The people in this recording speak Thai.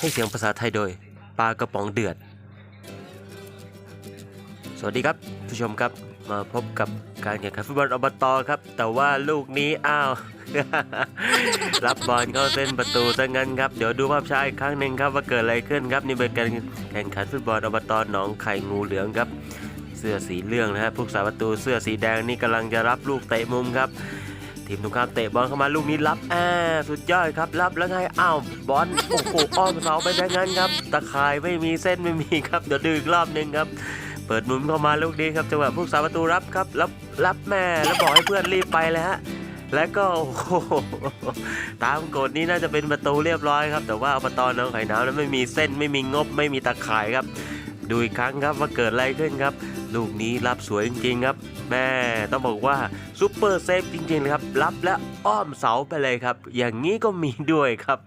ให้เสียงภาษาไทยโดยปลากระป๋องเดือด สวัสดีครับผู้ชมครับมาพบกับการแข่งขันฟุตบอลอบตครับ แต่ว่าลูกนี้อ้าว รับบอลเข้าเส้นประตูซะงั้นครับ เดี๋ยวดูภาพช้าอีกครั้งหนึ่งครับว่าเกิดอะไรขึ้นครับนี่เป็นการแข่งขันฟุตบอลอบตหนองไข่งูเหลืองครับ เสื้อสีเหลืองนะฮะผู้สาประตูเสื้อสีแดงนี่กำลังจะรับลูกเตะมุมครับ ทีมตรงข้ามเตะบอลเข้ามาลูกนี้รับแอสุดยอดครับรับแล้วไงอ้าวบอลโอ้โหอ้อมเสาไปได้งั้นครับตะข่ายไม่มีเส้นไม่มีครับเดี๋ยวดูอีกรอบหนึ่งครับ เปิดมุมเข้ามาลูกนี้ครับจังหวะผู้สาประตูรับครับรับรับแม่แล้วบอกให้เพื่อนรีบไปเลยฮะแล้วก็โอ้โหตามกฎนี้น่าจะเป็นประตูเรียบร้อยครับ แต่ว่าอบตน้องไข่น้ำนั้นไม่มีเส้นไม่มีงบไม่มีตะข่ายครับ ดูอีกครั้งครับว่าเกิดอะไรขึ้นครับ ลูกนี้รับสวยจริงๆครับ แม่ต้องบอกว่าซูเปอร์เซฟจริงๆเลยครับ รับและอ้อมเสาไปเลยครับ อย่างนี้ก็มีด้วยครับ